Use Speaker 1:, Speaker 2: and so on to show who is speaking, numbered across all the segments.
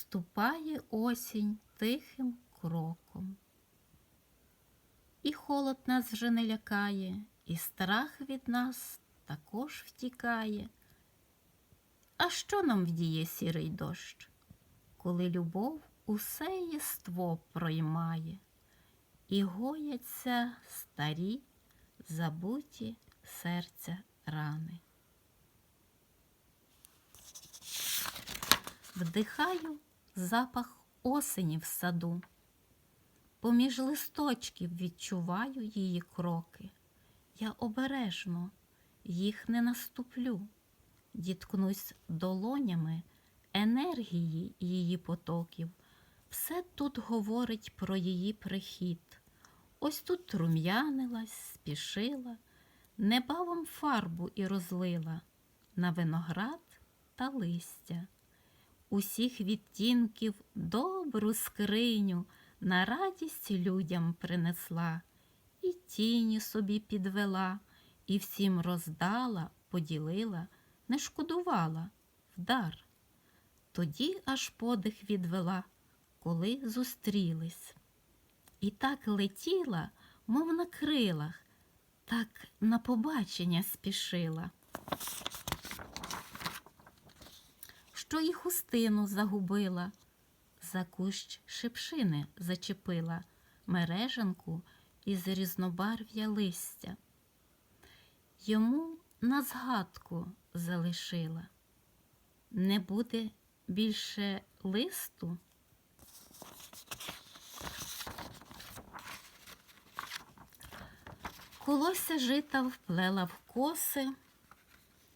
Speaker 1: Ступає осінь тихим кроком. І холод нас вже не лякає, і страх від нас також втікає. А що нам вдіє сірий дощ, коли любов усе єство проймає, і гояться старі, забуті серця рани. Вдихаю запах осені в саду. Поміж листочків відчуваю її кроки. Я обережно їх не наступлю, діткнусь долонями енергії її потоків. Все тут говорить про її прихід. Ось тут рум'янилась, спішила, небавом фарбу і розлила на виноград та листя. Усіх відтінків добру скриню на радість людям принесла, і тіні собі підвела, і всім роздала, поділила, не шкодувала вдар. Тоді аж подих відвела, коли зустрілись. І так летіла, мов на крилах, так на побачення спішила. Що і хустину загубила, за кущ шипшини зачепила мережанку із різнобарв'я листя. Йому на згадку залишила. Не буде більше листу. Колося жита вплела в коси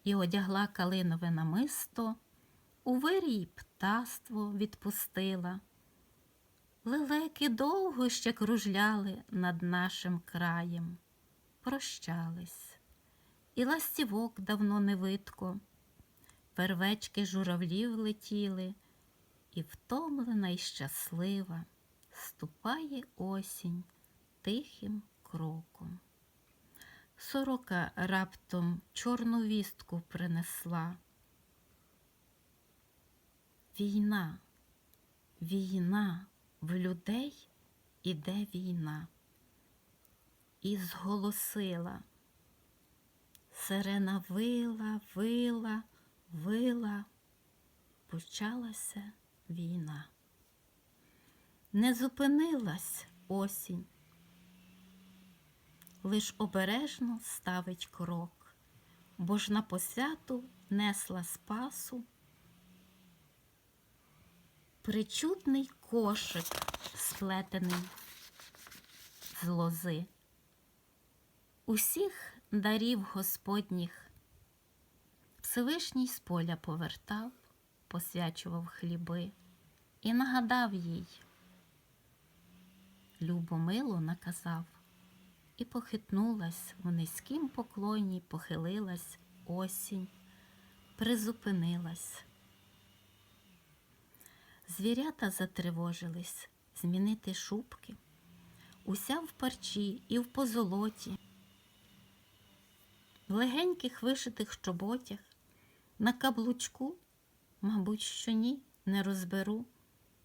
Speaker 1: і одягла калинове намисто, у вирій птаство відпустила. Лелеки довго ще кружляли над нашим краєм, прощались, і ластівок давно не видко, первечки журавлів летіли, і втомлена й щаслива ступає осінь тихим кроком. Сорока раптом чорну вістку принесла. Війна, війна, в людей іде війна. І зголосила. Сирена вила, вила, вила, почалася війна. Не зупинилась осінь, лиш обережно ставить крок, бо ж на посвяту несла спасу причудний кошик, сплетений з лози. Усіх дарів Господніх Всевишній з поля повертав, посвячував хліби і нагадав їй. Любомило наказав, і похитнулась в низькім поклоні, похилилась осінь, призупинилась. Звірята затривожились змінити шубки, уся в парчі і в позолоті, в легеньких вишитих чоботях, на каблучку, мабуть, що ні, не розберу,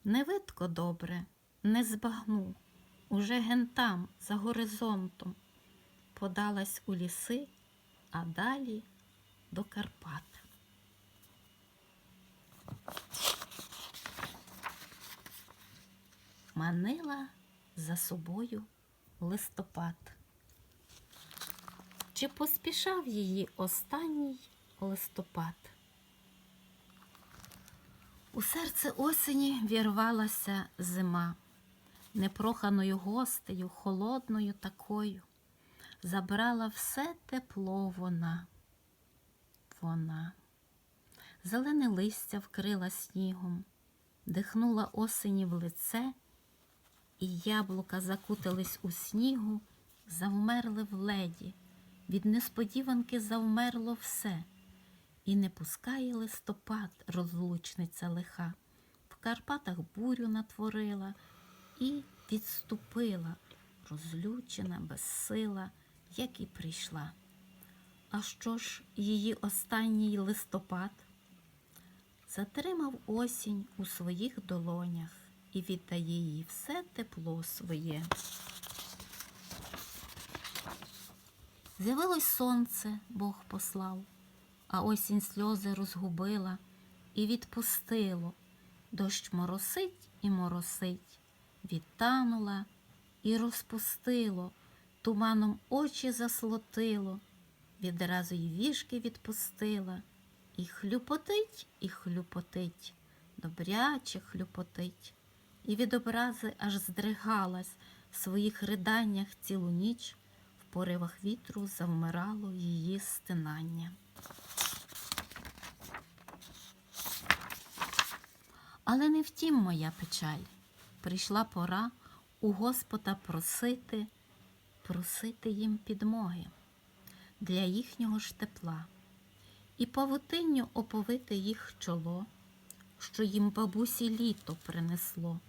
Speaker 1: не видко добре, не збагну, уже ген там, за горизонтом, подалась у ліси, а далі до Карпат. Манила за собою листопад. Чи поспішав її останній листопад? У серце осені вірвалася зима, непроханою гостею, холодною такою, забрала все тепло вона, вона, зелене листя вкрила снігом, дихнула осені в лице і яблука закутались у снігу, завмерли в леді, від несподіванки завмерло все, і не пускає листопад, розлучниця лиха. В Карпатах бурю натворила і відступила, розлючена, безсила, як і прийшла. А що ж її останній листопад? затримав осінь у своїх долонях і віддає їй все тепло своє. З'явилось сонце, Бог послав, а осінь сльози розгубила і відпустило. Дощ моросить і моросить, відтанула і розпустило, туманом очі заслотило, відразу й вішки відпустила, і хлюпотить, і хлюпотить, добряче хлюпотить, і від образи аж здригалась в своїх риданнях цілу ніч, в поривах вітру завмирало її стинання. Але не втім моя печаль. Прийшла пора у Господа просити, просити їм підмоги для їхнього ж тепла, і павутинню оповити їх чоло, що їм бабусі літо принесло.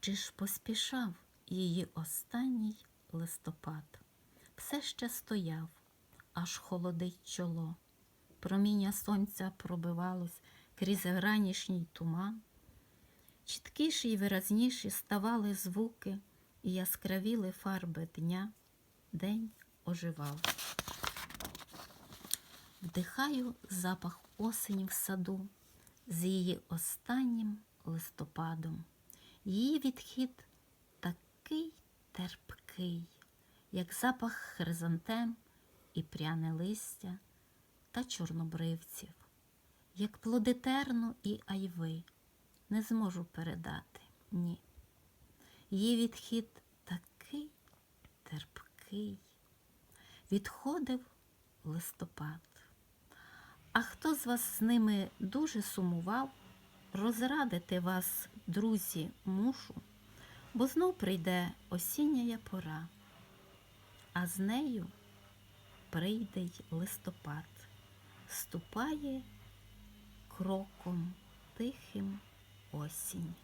Speaker 1: Чи ж поспішав її останній листопад? Все ще стояв, аж холодить чоло. Проміння сонця пробивалось крізь ранішній туман. Чіткіші й виразніші ставали звуки і яскравіли фарби дня. День оживав. Вдихаю запах осені в саду з її останнім листопадом. Її відхід такий терпкий, як запах хризантем і пряне листя та чорнобривців, як плоди терну і айви. Не зможу передати, ні. Її відхід такий терпкий. Відходив листопад. А хто з вас з ними дуже сумував, розрадити вас, друзі, мушу, бо знов прийде осіння пора, а з нею прийде й листопад, ступає кроком тихим осінь.